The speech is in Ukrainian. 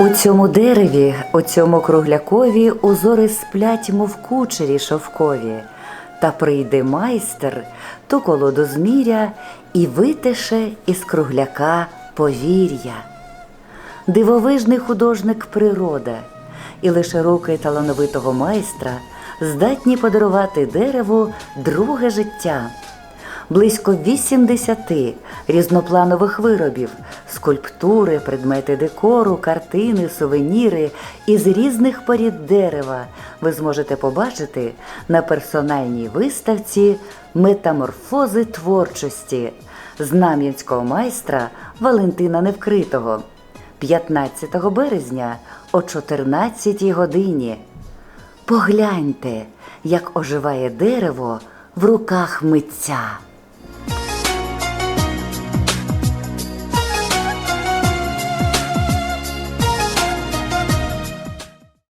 У цьому дереві, у цьому круглякові узори сплять, мов кучері шовкові. Та прийде майстер, ту колоду зміря і витеше із кругляка повір'я. Дивовижний художник природа, і лише руки талановитого майстра здатні подарувати дереву друге життя. Близько 80 різнопланових виробів, скульптури, предмети декору, картини, сувеніри із різних порід дерева ви зможете побачити на персональній виставці Метаморфози творчості знам'янського майстра Валентина Невкритого 15 березня о 14 годині. Погляньте, як оживає дерево в руках митця.